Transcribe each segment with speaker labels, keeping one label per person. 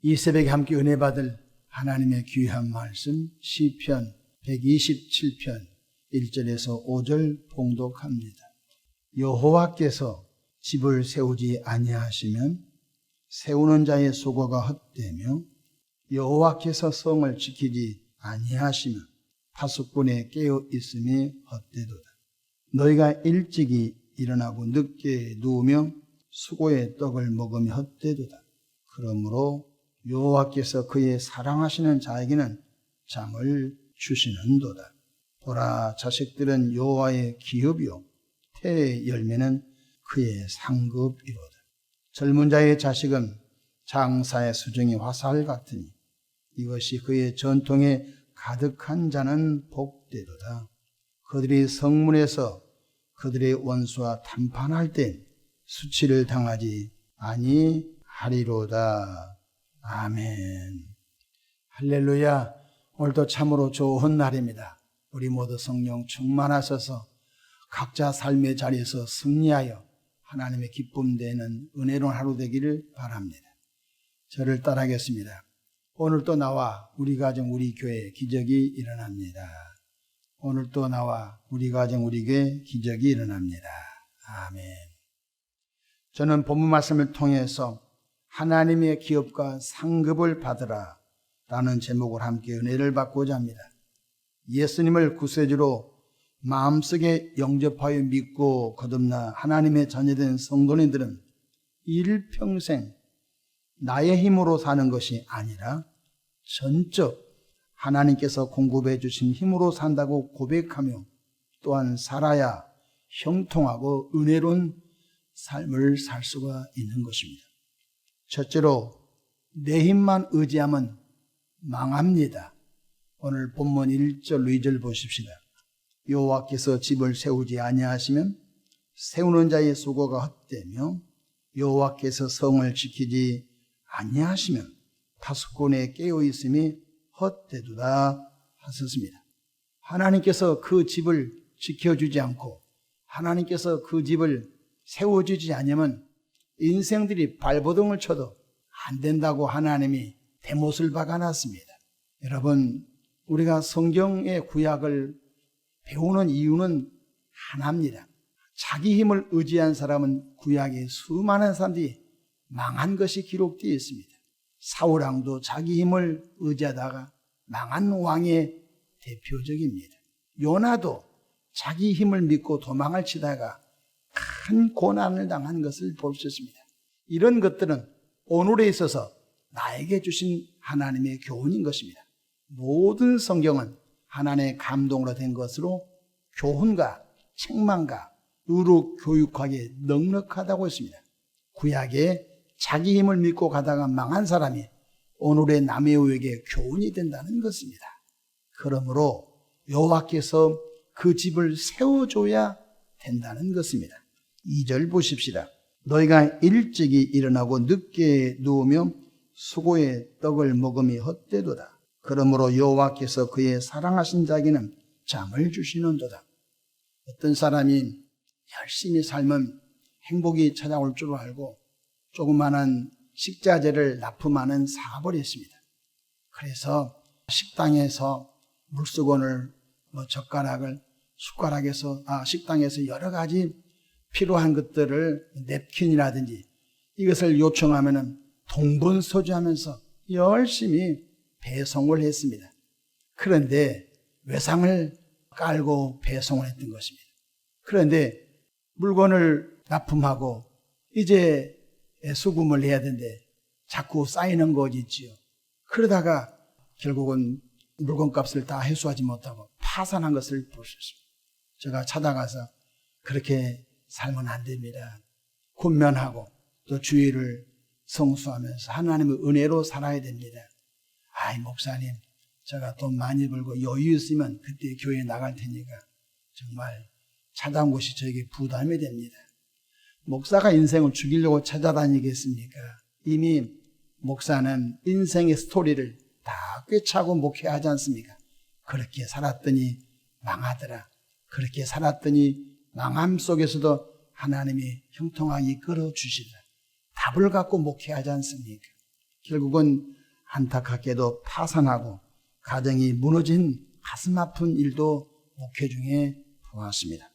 Speaker 1: 이 새벽에 함께 은혜 받을 하나님의 귀한 말씀 시편 127편 1절에서 5절 봉독합니다. 여호와께서 집을 세우지 아니하시면 세우는 자의 수고가 헛되며 여호와께서 성을 지키지 아니하시면 파수꾼의 깨어 있음이 헛되도다. 너희가 일찍이 일어나고 늦게 누우며 수고의 떡을 먹으며 헛되도다. 그러므로 여호와께서 그의 사랑하시는 자에게는 잠을 주시는도다. 보라 자식들은 여호와의 기업이요 태의 열매는 그의 상급이로다. 젊은 자의 자식은 장사의 수정이 화살 같으니 이것이 그의 전통에 가득한 자는 복되도다. 그들이 성문에서 그들의 원수와谈판할 때 수치를 당하지 아니하리로다. 아멘. 할렐루야. 오늘도 참으로 좋은 날입니다. 우리 모두 성령 충만하셔서 각자 삶의 자리에서 승리하여 하나님의 기쁨 되는 은혜로운 하루 되기를 바랍니다. 저를 따라하겠습니다. 오늘 또 나와 우리 가정 우리 교회 기적이 일어납니다. 오늘 또 나와 우리 가정 우리 교회 기적이 일어납니다. 아멘. 저는 본문 말씀을 통해서 하나님의 기업과 상급을 받으라 라는 제목을 함께 은혜를 받고자 합니다. 예수님을 구세주로 마음속에 영접하여 믿고 거듭나 하나님의 자녀된 성도님들은 일평생 나의 힘으로 사는 것이 아니라 전적 하나님께서 공급해 주신 힘으로 산다고 고백하며 또한 살아야 형통하고 은혜로운 삶을 살 수가 있는 것입니다. 첫째로 내 힘만 의지하면 망합니다. 오늘 본문 1절, 2절 보십시다. 여호와께서 집을 세우지 아니하시면 세우는 자의 수고가 헛되며 여호와께서 성을 지키지 아니하시면 파수꾼의 깨어 있음이 헛되도다 하셨습니다. 하나님께서 그 집을 지켜주지 않고 하나님께서 그 집을 세워주지 않으면 인생들이 발버둥을 쳐도 안 된다고 하나님이 대못을 박아놨습니다. 여러분, 우리가 성경의 구약을 배우는 이유는 하나입니다. 자기 힘을 의지한 사람은 구약에 수많은 사람들이 망한 것이 기록되어 있습니다. 사우랑도 자기 힘을 의지하다가 망한 왕의 대표적입니다. 요나도 자기 힘을 믿고 도망을 치다가 큰 고난을 당한 것을 볼 수 있습니다. 이런 것들은 오늘에 있어서 나에게 주신 하나님의 교훈인 것입니다. 모든 성경은 하나님의 감동으로 된 것으로 교훈과 책망과 의로 교육하기에 넉넉하다고 했습니다. 구약에 자기 힘을 믿고 가다가 망한 사람이 오늘의 남의 우에게 교훈이 된다는 것입니다. 그러므로 여호와께서 그 집을 세워줘야 된다는 것입니다. 2절 보십시다. 너희가 일찍이 일어나고 늦게 누우며 수고의 떡을 먹음이 헛되도다. 그러므로 여호와께서 그의 사랑하신 자에게는 잠을 주시는도다. 어떤 사람이 열심히 살면 행복이 찾아올 줄 알고 조그마한 식자재를 납품하는 사업을 했습니다. 그래서 식당에서 물수건을 뭐 젓가락을 숟가락에서 아 식당에서 여러 가지 필요한 것들을 냅킨이라든지 이것을 요청하면은 동분서주하면서 열심히 배송을 했습니다. 그런데 외상을 깔고 배송을 했던 것입니다. 그런데 물건을 납품하고 이제 수금을 해야 되는데 자꾸 쌓이는 것이 있지요. 그러다가 결국은 물건값을 다 해소하지 못하고 파산한 것을 볼 수 있습니다. 제가 찾아가서 그렇게 살면 안 됩니다. 군면하고 또 주의를 성수하면서 하나님의 은혜로 살아야 됩니다. 아이, 목사님, 제가 돈 많이 벌고 여유 있으면 그때 교회 나갈 테니까 정말 찾아온 곳이 저에게 부담이 됩니다. 목사가 인생을 죽이려고 찾아다니겠습니까? 이미 목사는 인생의 스토리를 다 꿰차고 목회하지 않습니까? 그렇게 살았더니 망하더라. 그렇게 살았더니 망함 속에서도 하나님이 형통하게 끌어 주시더라. 답을 갖고 목회하지 않습니까? 결국은 안타깝게도 파산하고 가정이 무너진 가슴 아픈 일도 목회 중에 보았습니다.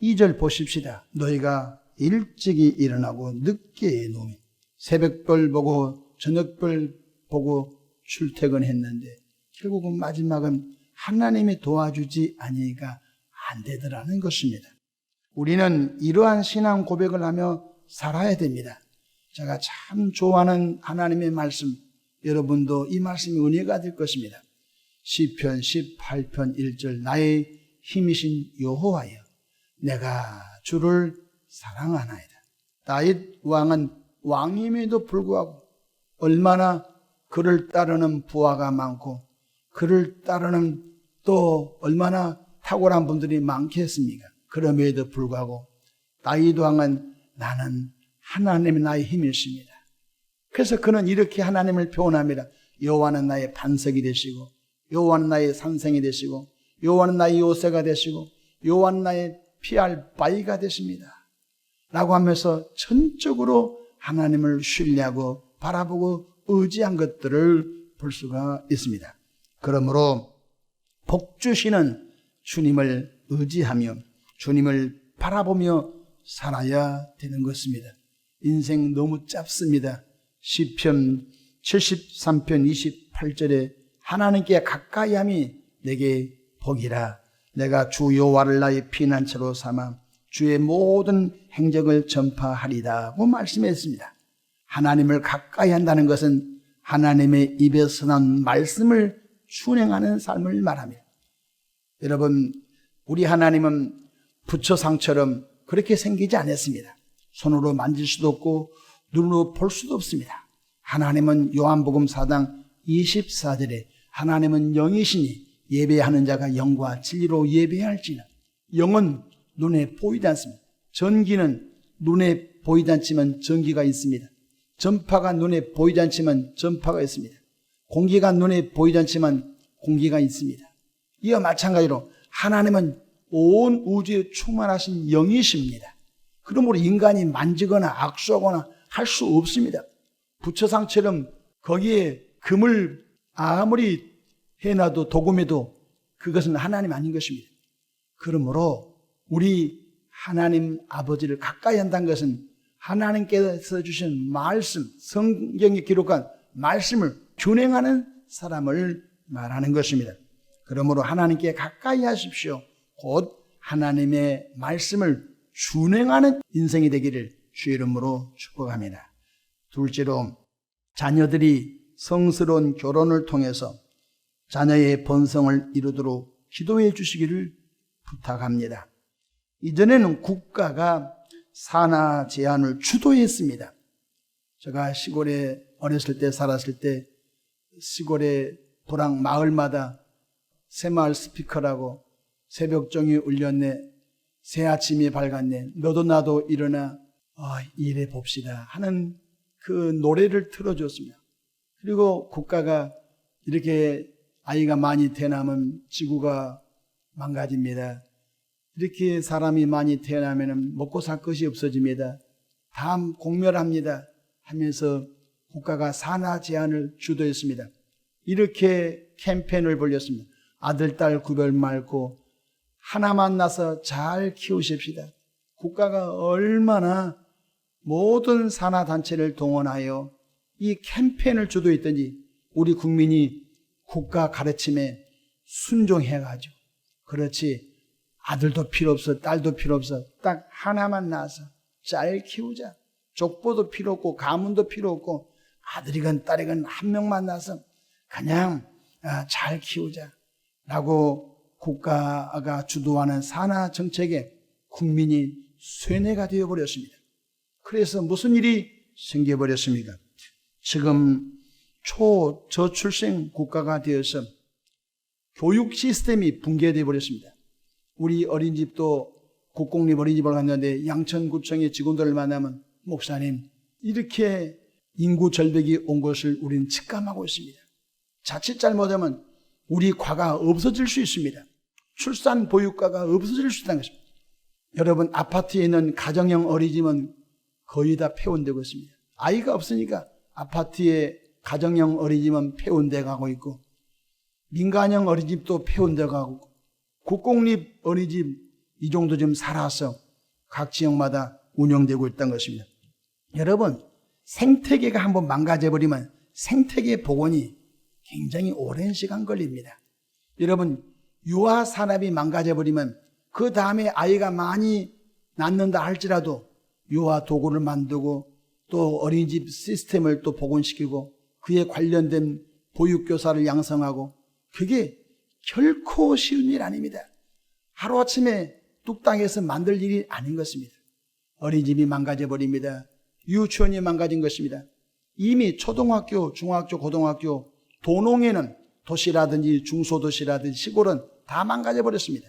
Speaker 1: 2절 보십시다. 너희가 일찍이 일어나고 늦게 노면 새벽별 보고 저녁별 보고 출퇴근했는데 결국은 마지막은 하나님이 도와주지 아니가 안 되더라는 것입니다. 우리는 이러한 신앙 고백을 하며 살아야 됩니다. 제가 참 좋아하는 하나님의 말씀, 여러분도 이 말씀이 은혜가 될 것입니다. 시편 18편 1절 나의 힘이신 여호와여 내가 주를 사랑하나이다. 다윗 왕은 왕임에도 불구하고 얼마나 그를 따르는 부하가 많고 그를 따르는 또 얼마나 탁월한 분들이 많겠습니까? 그럼에도 불구하고 다윗 왕은 나는 하나님이 나의 힘이십니다. 그래서 그는 이렇게 하나님을 표현합니다. 여호와는 나의 반석이 되시고 여호와는 나의 산생이 되시고 여호와는 나의 요새가 되시고 여호와는 나의 피할 바위가 되십니다. 라고 하면서 전적으로 하나님을 신뢰하고 바라보고 의지한 것들을 볼 수가 있습니다. 그러므로 복 주시는 주님을 의지하며 주님을 바라보며 살아야 되는 것입니다. 인생 너무 짧습니다. 시편 73편 28절에 하나님께 가까이함이 내게 복이라 내가 주 여호와를 나의 피난처로 삼아 주의 모든 행적을 전파하리다고 말씀했습니다. 하나님을 가까이 한다는 것은 하나님의 입에서 난 말씀을 순행하는 삶을 말합니다. 여러분, 우리 하나님은 부처상처럼 그렇게 생기지 않았습니다. 손으로 만질 수도 없고 눈으로 볼 수도 없습니다. 하나님은 요한복음 4장 24절에 하나님은 영이시니 예배하는 자가 영과 진리로 예배할지는 영은 눈에 보이지 않습니다. 전기는 눈에 보이지 않지만 전기가 있습니다. 전파가 눈에 보이지 않지만 전파가 있습니다. 공기가 눈에 보이지 않지만 공기가 있습니다. 이와 마찬가지로 하나님은 온 우주에 충만하신 영이십니다. 그러므로 인간이 만지거나 악수하거나 할 수 없습니다. 부처상처럼 거기에 금을 아무리 해놔도 도금해도 그것은 하나님 아닌 것입니다. 그러므로 우리 하나님 아버지를 가까이 한다는 것은 하나님께서 주신 말씀, 성경에 기록한 말씀을 준행하는 사람을 말하는 것입니다. 그러므로 하나님께 가까이 하십시오. 곧 하나님의 말씀을 준행하는 인생이 되기를 주 이름으로 축복합니다. 둘째로 자녀들이 성스러운 결혼을 통해서 자녀의 번성을 이루도록 기도해 주시기를 부탁합니다. 이전에는 국가가 산하 제한을 주도했습니다. 제가 시골에 어렸을 때 살았을 때 시골의 도랑 마을마다 새마을 스피커라고 새벽종이 울렸네 새 아침이 밝았네 너도 나도 일어나 어, 일해 봅시다 하는 그 노래를 틀어줬습니다. 그리고 국가가 이렇게 아이가 많이 태어나면 지구가 망가집니다. 이렇게 사람이 많이 태어나면 먹고 살 것이 없어집니다. 다음 공멸합니다. 하면서 국가가 산하 제한을 주도했습니다. 이렇게 캠페인을 벌였습니다. 아들, 딸 구별 말고 하나 만 나서 잘 키우십시다. 국가가 얼마나 모든 산하 단체를 동원하여 이 캠페인을 주도했든지 우리 국민이 국가 가르침에 순종해가지고 그렇지 아들도 필요 없어 딸도 필요 없어 딱 하나만 낳아서 잘 키우자 족보도 필요 없고 가문도 필요 없고 아들이건 딸이건 한 명만 낳아서 그냥 아, 잘 키우자 라고 국가가 주도하는 산하 정책에 국민이 쇠뇌가 되어버렸습니다. 그래서 무슨 일이 생겨버렸습니까? 지금 초저출생 국가가 되어서 교육 시스템이 붕괴되어 버렸습니다. 우리 어린집도 국공립 어린이집을 갔는데 양천구청의 직원들을 만나면 목사님 이렇게 인구 절벽이 온 것을 우리는 직감하고 있습니다. 자칫 잘못하면 우리 과가 없어질 수 있습니다. 출산 보육과가 없어질 수 있다는 것입니다. 여러분 아파트에 있는 가정형 어린이집은 거의 다 폐원되고 있습니다. 아이가 없으니까 아파트에 가정형 어린이집은 폐원돼 가고 있고 민간형 어린이집도 폐원돼 가고 국공립 어린이집 이 정도 좀 살아서 각 지역마다 운영되고 있다는 것입니다. 여러분 생태계가 한번 망가져 버리면 생태계 복원이 굉장히 오랜 시간 걸립니다. 여러분 유아 산업이 망가져 버리면 그 다음에 아이가 많이 낳는다 할지라도 유아 도구를 만들고 또 어린이집 시스템을 또 복원시키고 그에 관련된 보육교사를 양성하고 그게 결코 쉬운 일 아닙니다. 하루아침에 뚝딱해서 만들 일이 아닌 것입니다. 어린이집이 망가져 버립니다. 유치원이 망가진 것입니다. 이미 초등학교, 중학교, 고등학교, 도농에는 도시라든지 중소도시라든지 시골은 다 망가져 버렸습니다.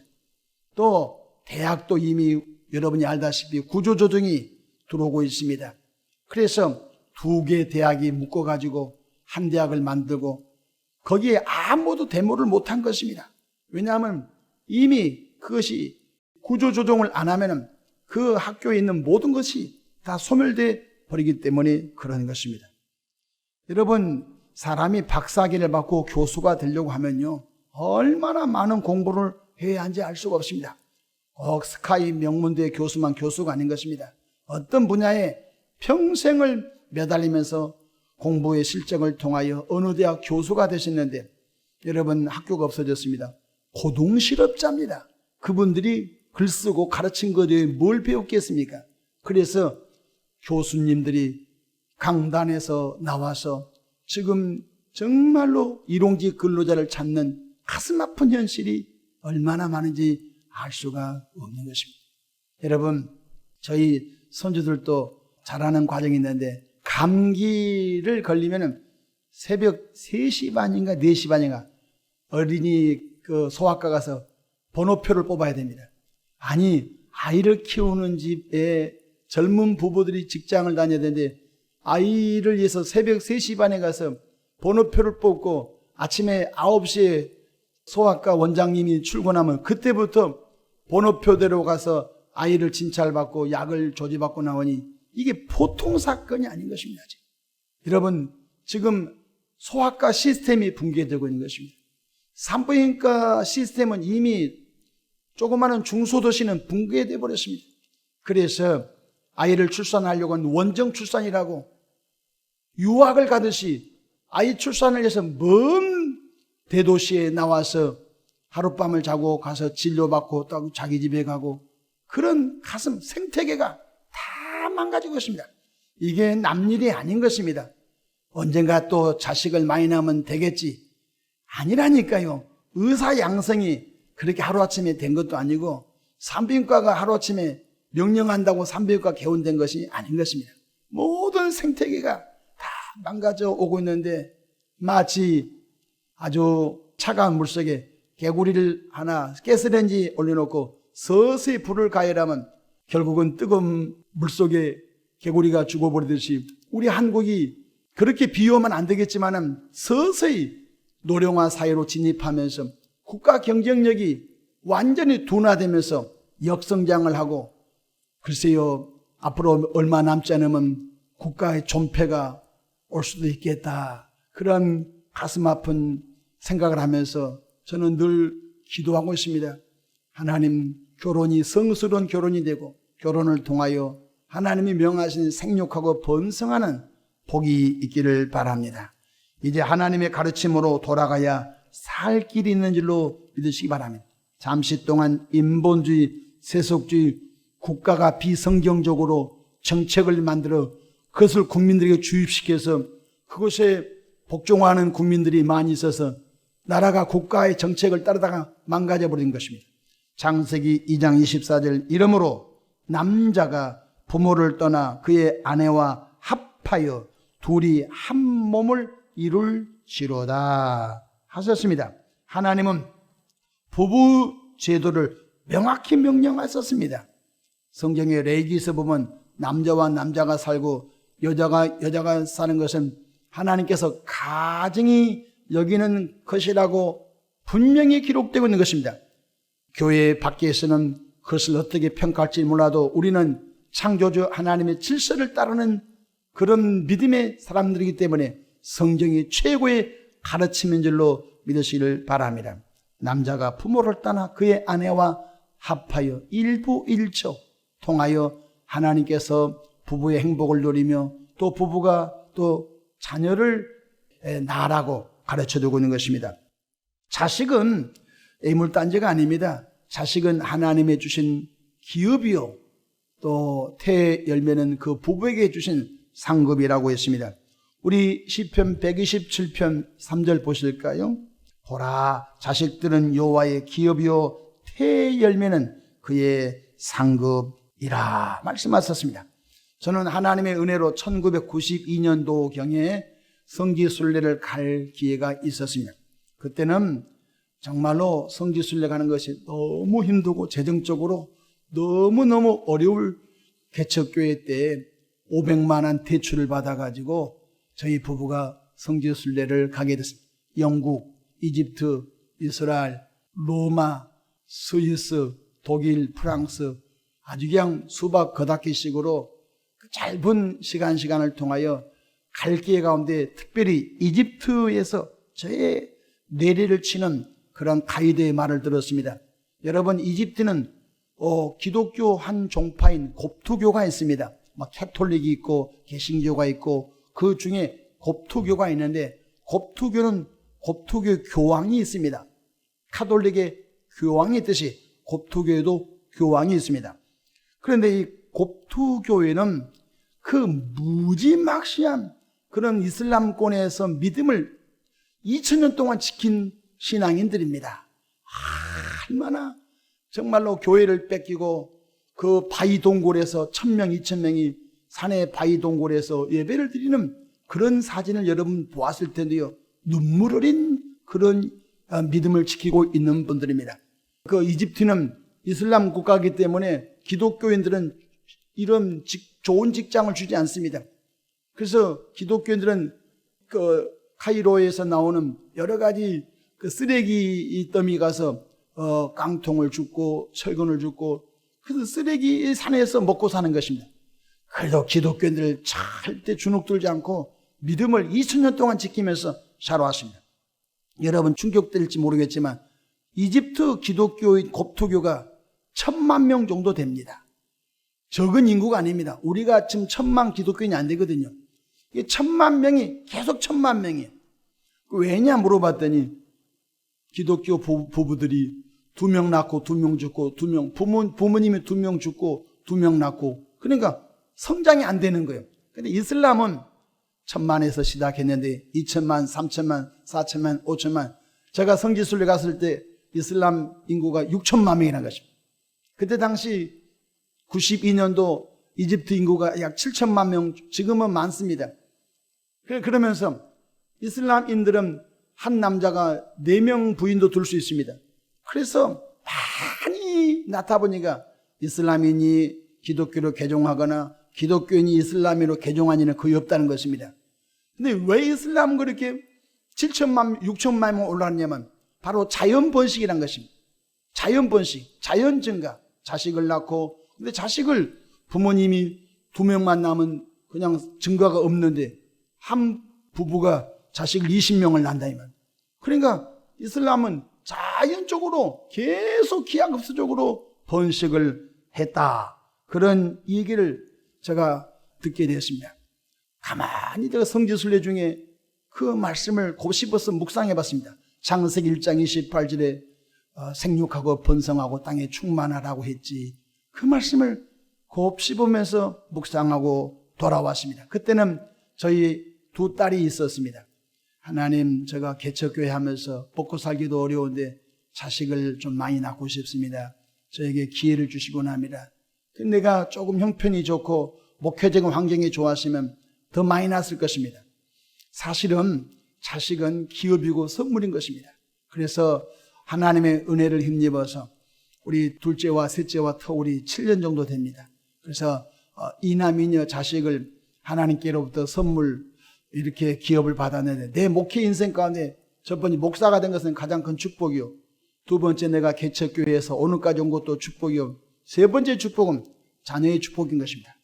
Speaker 1: 또 대학도 이미 여러분이 알다시피 구조조정이 들어오고 있습니다. 그래서 두 개 대학이 묶어가지고 한 대학을 만들고 거기에 아무도 데모를 못한 것입니다. 왜냐하면 이미 그것이 구조조정을 안 하면은 그 학교에 있는 모든 것이 다 소멸돼 버리기 때문에 그런 것입니다. 여러분, 사람이 박사학위를 받고 교수가 되려고 하면요, 얼마나 많은 공부를 해야 하는지 알 수가 없습니다. 꼭 스카이 명문대 교수만 교수가 아닌 것입니다. 어떤 분야에 평생을 매달리면서 공부의 실적을 통하여 어느 대학 교수가 되셨는데 여러분 학교가 없어졌습니다. 고등 실업자입니다. 그분들이 글 쓰고 가르친 것에 뭘 배웠겠습니까? 그래서 교수님들이 강단에서 나와서 지금 정말로 일용직 근로자를 찾는 가슴 아픈 현실이 얼마나 많은지 알 수가 없는 것입니다. 여러분, 저희 손주들도 잘하는 과정이 있는데 감기를 걸리면은 새벽 3시 반인가 4시 반인가 어린이 그 소아과 가서 번호표를 뽑아야 됩니다. 아니, 아이를 키우는 집에 젊은 부부들이 직장을 다녀야 되는데 아이를 위해서 새벽 3시 반에 가서 번호표를 뽑고 아침에 9시에 소아과 원장님이 출근하면 그때부터 번호표대로 가서 아이를 진찰받고 약을 조지받고 나오니 이게 보통 사건이 아닌 것입니다. 여러분 지금 소아과 시스템이 붕괴되고 있는 것입니다. 산부인과 시스템은 이미 조그마한 중소도시는 붕괴돼 버렸습니다. 그래서 아이를 출산하려고 하는 원정 출산이라고 유학을 가듯이 아이 출산을 위해서 먼 대도시에 나와서 하룻밤을 자고 가서 진료받고 또 자기 집에 가고 그런 가슴 생태계가 다 망가지고 있습니다. 이게 남일이 아닌 것입니다. 언젠가 또 자식을 많이 낳으면 되겠지. 아니라니까요. 의사 양성이 그렇게 하루아침에 된 것도 아니고 산부인과가 하루아침에 명령한다고 산부인과 개원된 것이 아닌 것입니다. 모든 생태계가 다 망가져 오고 있는데 마치 아주 차가운 물 속에 개구리를 하나 가스레인지 올려놓고 서서히 불을 가열하면 결국은 뜨거운 물 속에 개구리가 죽어버리듯이 우리 한국이 그렇게 비유하면 안 되겠지만은 서서히 노령화 사회로 진입하면서 국가 경쟁력이 완전히 둔화되면서 역성장을 하고 글쎄요 앞으로 얼마 남지 않으면 국가의 존폐가 올 수도 있겠다. 그런 가슴 아픈 생각을 하면서 저는 늘 기도하고 있습니다. 하나님 결혼이 성스러운 결혼이 되고 결혼을 통하여 하나님이 명하신 생육하고 번성하는 복이 있기를 바랍니다. 이제 하나님의 가르침으로 돌아가야 살 길이 있는 줄로 믿으시기 바랍니다. 잠시 동안 인본주의, 세속주의, 국가가 비성경적으로 정책을 만들어 그것을 국민들에게 주입시켜서 그것에 복종하는 국민들이 많이 있어서 나라가 국가의 정책을 따르다가 망가져 버린 것입니다. 장세기 2장 24절 이러므로 남자가 부모를 떠나 그의 아내와 합하여 둘이 한 몸을 이룰 지로다 하셨습니다. 하나님은 부부 제도를 명확히 명령하셨습니다. 성경의 레기서 보면 남자와 남자가 살고 여자가 여자가 사는 것은 하나님께서 가정이 여기는 것이라고 분명히 기록되고 있는 것입니다. 교회 밖에서는 그것을 어떻게 평가할지 몰라도 우리는 창조주 하나님의 질서를 따르는 그런 믿음의 사람들이기 때문에 성경이 최고의 가르침인 줄로 믿으시기를 바랍니다. 남자가 부모를 떠나 그의 아내와 합하여 일부일처 통하여 하나님께서 부부의 행복을 누리며 또 부부가 또 자녀를 에, 낳으라고 가르쳐 두고 있는 것입니다. 자식은 애물단지가 아닙니다. 자식은 하나님의 주신 기업이요. 또 태의 열매는 그 부부에게 주신 상급이라고 했습니다. 우리 시편 127편 3절 보실까요? 보라 자식들은 여호와의 기업이요 태의 열매는 그의 상급이라 말씀하셨습니다. 저는 하나님의 은혜로 1992년도 경에 성지순례를 갈 기회가 있었습니다. 그때는 정말로 성지순례 가는 것이 너무 힘들고 재정적으로 너무너무 어려울 개척교회 때 500만 원 대출을 받아가지고 저희 부부가 성지순례를 가게 됐습니다. 영국, 이집트, 이스라엘, 로마, 스위스, 독일, 프랑스 아주 그냥 수박 거닥기식으로 그 짧은 시간 시간을 통하여 갈 기회 가운데 특별히 이집트에서 저의 내리를 치는 그런 가이드의 말을 들었습니다. 여러분 이집트는 어, 기독교 한 종파인 곱투교가 있습니다. 막 캐톨릭이 있고 개신교가 있고 그 중에 곱투교가 있는데 곱투교는 곱투교 교황이 있습니다. 카톨릭의 교황이 있듯이 곱투교에도 교황이 있습니다. 그런데 이 곱투교회는 그 무지막시한 그런 이슬람권에서 믿음을 2000년 동안 지킨 신앙인들입니다. 얼마나 정말로 교회를 뺏기고 그 바위 동굴에서 천명, 이천명이 산의 바위 동굴에서 예배를 드리는 그런 사진을 여러분 보았을 텐데요. 눈물 어린 그런 어, 믿음을 지키고 있는 분들입니다. 그 이집트는 이슬람 국가이기 때문에 기독교인들은 이런 직- 좋은 직장을 주지 않습니다. 그래서 기독교인들은 그 카이로에서 나오는 여러 가지 그 쓰레기 더미 가서 어, 깡통을 줍고 철근을 줍고 그래서 쓰레기 산에서 먹고 사는 것입니다. 그래도 기독교인들 절대 주눅 들지 않고 믿음을 2000년 동안 지키면서 살아왔습니다. 여러분 충격될지 모르겠지만 이집트 기독교인 곱토교가 천만 명 정도 됩니다. 적은 인구가 아닙니다. 우리가 지금 천만 기독교인이 안 되거든요. 이게 천만 명이 계속 천만 명이에요. 그 왜냐 물어봤더니 기독교 부- 부부들이 두 명 낳고 두 명 죽고 두 명 부모 부모님이 두 명 죽고 두 명 낳고 그러니까 성장이 안 되는 거예요. 근데 이슬람은 천만에서 시작했는데 2천만, 3천만, 4천만, 5천만. 제가 성지순례 갔을 때 이슬람 인구가 6천만 명이라는 것입니다. 그때 당시 92년도 이집트 인구가 약 7천만 명, 지금은 많습니다. 그래- 그러면서 이슬람인들은 한 남자가 4명 부인도 둘 수 있습니다. 그래서 많이 나타 보니까 이슬람인이 기독교로 개종하거나 기독교인이 이슬람으로 개종한 이는 거의 없다는 것입니다. 근데 왜 이슬람은 그렇게 7천만, 6천만 명 올랐냐면 바로 자연 번식이란 것입니다. 자연 번식, 자연 증가. 자식을 낳고 근데 자식을 부모님이 두 명만 낳으면 그냥 증가가 없는데 한 부부가 자식을 20명을 낳는다 이만. 그러니까 이슬람은 자연적으로 계속 기하급수적으로 번식을 했다. 그런 얘기를 제가 듣게 되었습니다. 가만히 제가 성지순례 중에 그 말씀을 곱씹어서 묵상해 봤습니다. 창세기 1장 28절에 어, 생육하고 번성하고 땅에 충만하라고 했지. 그 말씀을 곱씹으면서 묵상하고 돌아왔습니다. 그때는 저희 두 딸이 있었습니다. 하나님, 제가 개척교회 하면서 먹고 살기도 어려운데 자식을 좀 많이 낳고 싶습니다. 저에게 기회를 주시곤 합니다. 근데 내가 조금 형편이 좋고 목회적인 환경이 좋았으면 더 많이 낳았을 것입니다. 사실은 자식은 기업이고 선물인 것입니다. 그래서 하나님의 은혜를 힘입어서 우리 둘째와 셋째와 터울이 7년 정도 됩니다. 그래서 어, 이남이녀 자식을 하나님께로부터 선물 이렇게 기업을 받았는데 내 목회 인생 가운데 첫 번째 목사가 된 것은 가장 큰 축복이요. 두 번째 내가 개척교회에서 오늘까지 온 것도 축복이요. 세 번째 축복은 자녀의 축복인 것입니다.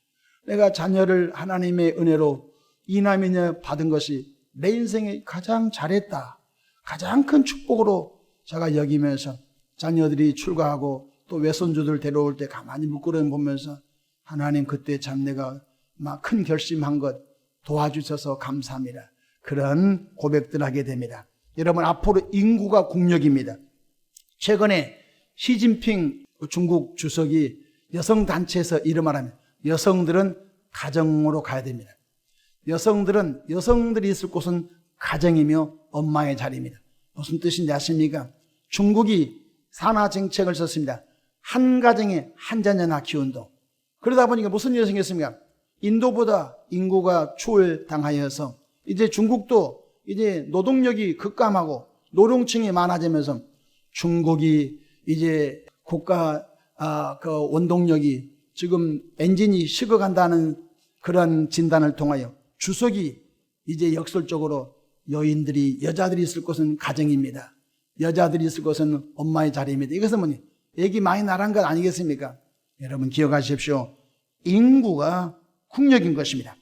Speaker 1: 내가 자녀를 하나님의 은혜로 이남이녀 받은 것이 내 인생에 가장 잘했다. 가장 큰 축복으로 제가 여기면서 자녀들이 출가하고 또 외손주들 데려올 때 가만히 묵구름 보면서 하나님 그때 참 내가 막 큰 결심한 것 도와주셔서 감사합니다. 그런 고백들 하게 됩니다. 여러분 앞으로 인구가 국력입니다. 최근에 시진핑 중국 주석이 여성 단체에서 이런 말하면 여성들은 가정으로 가야 됩니다. 여성들은 여성들이 있을 곳은 가정이며 엄마의 자리입니다. 무슨 뜻인지 아십니까? 중국이 산하 정책을 썼습니다. 한 가정에 한 자녀 낳기 운동. 그러다 보니까 무슨 일이 생겼습니까? 인도보다 인구가 초월당하여서 이제 중국도 이제 노동력이 급감하고 노동층이 많아지면서 중국이 이제 국가 아, 그 원동력이 지금 엔진이 식어간다는 그런 진단을 통하여 주석이 이제 역설적으로 여인들이 여자들이 있을 곳은 가정입니다. 여자들이 있을 곳은 엄마의 자리입니다. 이것은 뭐니? 얘기 많이 나란 것 아니겠습니까? 여러분 기억하십시오. 인구가 국력인 것입니다.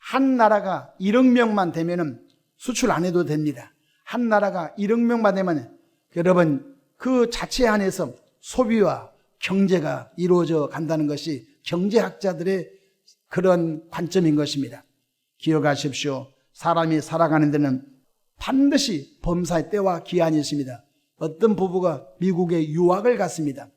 Speaker 1: 한 나라가 1억 명만 되면은 수출 안 해도 됩니다. 한 나라가 1억 명만 되면 여러분 그 자체 안에서 소비와 경제가 이루어져 간다는 것이 경제학자들의 그런 관점인 것입니다. 기억하십시오. 사람이 살아가는 데는 반드시 범사의 때와 기한이 있습니다. 어떤 부부가 미국에 유학을 갔습니다.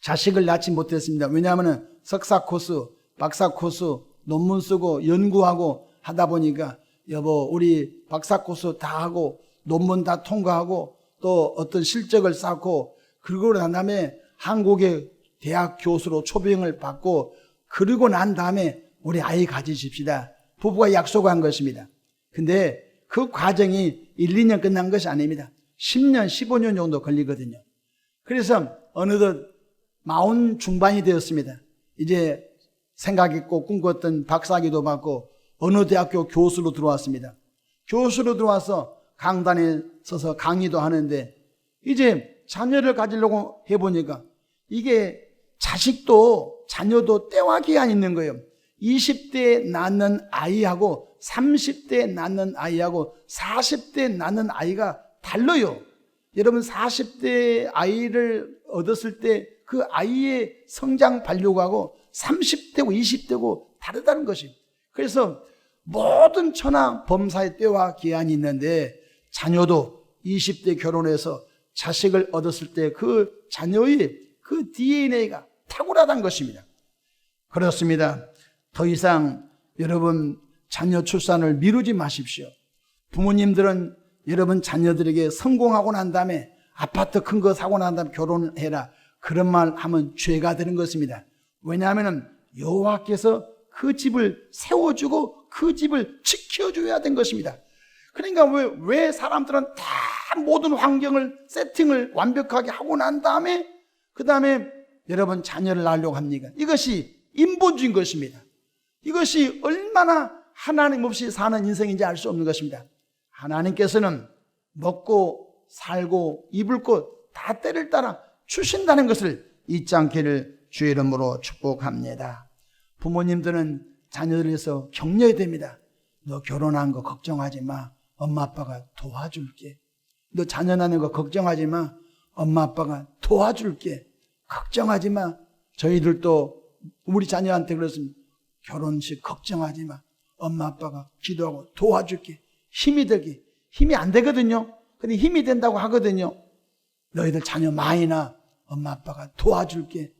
Speaker 1: 자식을 낳지 못했습니다. 왜냐하면 석사 코스, 박사 코스 논문 쓰고 연구하고 하다 보니까 여보 우리 박사 코스 다 하고 논문 다 통과하고 또 어떤 실적을 쌓고 그러고 난 다음에 한국의 대학 교수로 초빙을 받고 그러고 난 다음에 우리 아이 가지십시다. 부부가 약속한 것입니다. 근데 그 과정이 1, 2년 끝난 것이 아닙니다. 10년, 15년 정도 걸리거든요. 그래서 어느덧 마흔 중반이 되었습니다. 이제 생각했고 꿈꿨던 박사기도 받고 어느 대학교 교수로 들어왔습니다. 교수로 들어와서 강단에 서서 강의도 하는데 이제 자녀를 가지려고 해보니까 이게 자식도 자녀도 때와 기한 있는 거예요. 20대에 낳는 아이하고 30대에 낳는 아이하고 40대에 낳는 아이가 달라요. 여러분 40대 아이를 얻었을 때 그 아이의 성장 발육하고 30대고 20대고 다르다는 것입니다. 그래서 모든 천하 범사의 때와 기한이 있는데 자녀도 20대 결혼해서 자식을 얻었을 때 그 자녀의 그 DNA가 탁월하다는 것입니다. 그렇습니다. 더 이상 여러분 자녀 출산을 미루지 마십시오. 부모님들은 여러분 자녀들에게 성공하고 난 다음에 아파트 큰 거 사고 난 다음에 결혼해라. 그런 말 하면 죄가 되는 것입니다. 왜냐하면 여호와께서 그 집을 세워주고 그 집을 지켜줘야 된 것입니다. 그러니까 왜, 왜 사람들은 다 모든 환경을 세팅을 완벽하게 하고 난 다음에 그 다음에 여러분 자녀를 낳으려고 합니까? 이것이 인본주의인 것입니다. 이것이 얼마나 하나님 없이 사는 인생인지 알 수 없는 것입니다. 하나님께서는 먹고 살고 입을 곳다 때를 따라 주신다는 것을 잊지 않기를 주의 이름으로 축복합니다. 부모님들은 자녀들을 위해서 격려해야 됩니다. 너 결혼한 거 걱정하지 마. 엄마 아빠가 도와줄게. 너 자녀 낳는 거 걱정하지 마. 엄마 아빠가 도와줄게. 걱정하지 마. 저희들도 우리 자녀한테 그랬습니다. 결혼식 걱정하지 마. 엄마 아빠가 기도하고 도와줄게. 힘이 되게. 힘이 안 되거든요. 근데 힘이 된다고 하거든요. 너희들 자녀 많이 나. 엄마 아빠가 도와줄게.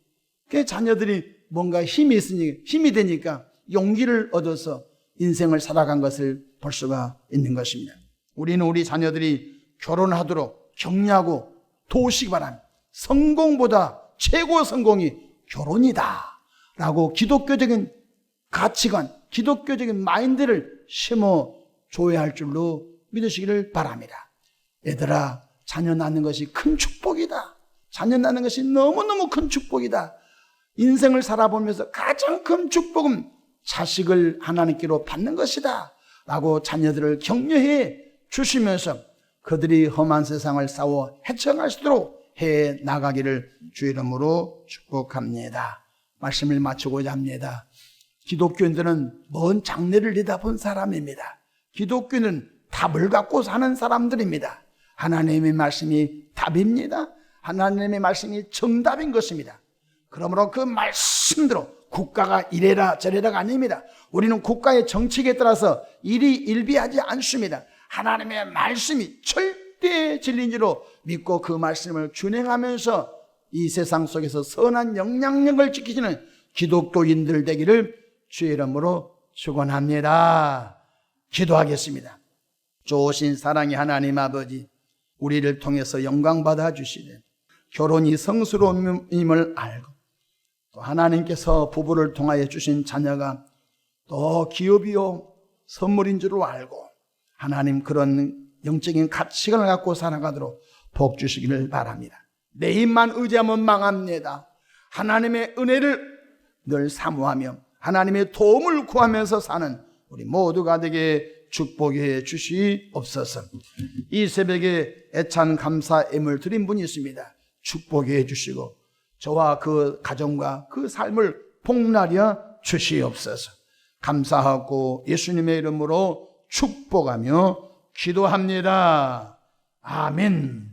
Speaker 1: 그 자녀들이 뭔가 힘이 있으니 힘이 되니까 용기를 얻어서 인생을 살아간 것을 볼 수가 있는 것입니다. 우리는 우리 자녀들이 결혼하도록 격려하고 도우시기 바랍니다. 성공보다 최고 성공이 결혼이다. 라고 기독교적인 가치관, 기독교적인 마인드를 심어 줘야 할 줄로 믿으시기를 바랍니다. 얘들아, 자녀 낳는 것이 큰 축복이다. 자녀 낳는 것이 너무너무 큰 축복이다. 인생을 살아보면서 가장 큰 축복은 자식을 하나님께로 받는 것이다. 라고 자녀들을 격려해 주시면서 그들이 험한 세상을 싸워 있도록 해 나가기를 주 이름으로 축복합니다. 말씀을 마치고자 합니다. 기독교인들은 먼 장래를 내다본 사람입니다. 기독교는 답을 갖고 사는 사람들입니다. 하나님의 말씀이 답입니다. 하나님의 말씀이 정답인 것입니다. 그러므로 그 말씀대로 국가가 이래라 저래라가 아닙니다. 우리는 국가의 정책에 따라서 일이 일비하지 않습니다. 하나님의 말씀이 절대 진리인지로 믿고 그 말씀을 준행하면서 이 세상 속에서 선한 영향력을 지키시는 기독교인들 되기를 주의 이름으로 축원합니다. 기도하겠습니다. 좋으신 사랑의 하나님 아버지, 우리를 통해서 영광 받아 주시는 결혼이 성스러움임을 알고 또 하나님께서 부부를 통하여 주신 자녀가 또 기업이요 선물인 줄을 알고 하나님 그런 영적인 가치관을 갖고 살아가도록 복 주시기를 바랍니다. 내 힘만 의지하면 망합니다. 하나님의 은혜를 늘 사모하며 하나님의 도움을 구하면서 사는 우리 모두가 되게 축복해 주시옵소서. 이 새벽에 애찬 감사임을 드린 분이 있습니다. 축복해 주시고 저와 그 가정과 그 삶을 복날여 주시옵소서. 감사하고 예수님의 이름으로 축복하며 기도합니다. 아멘.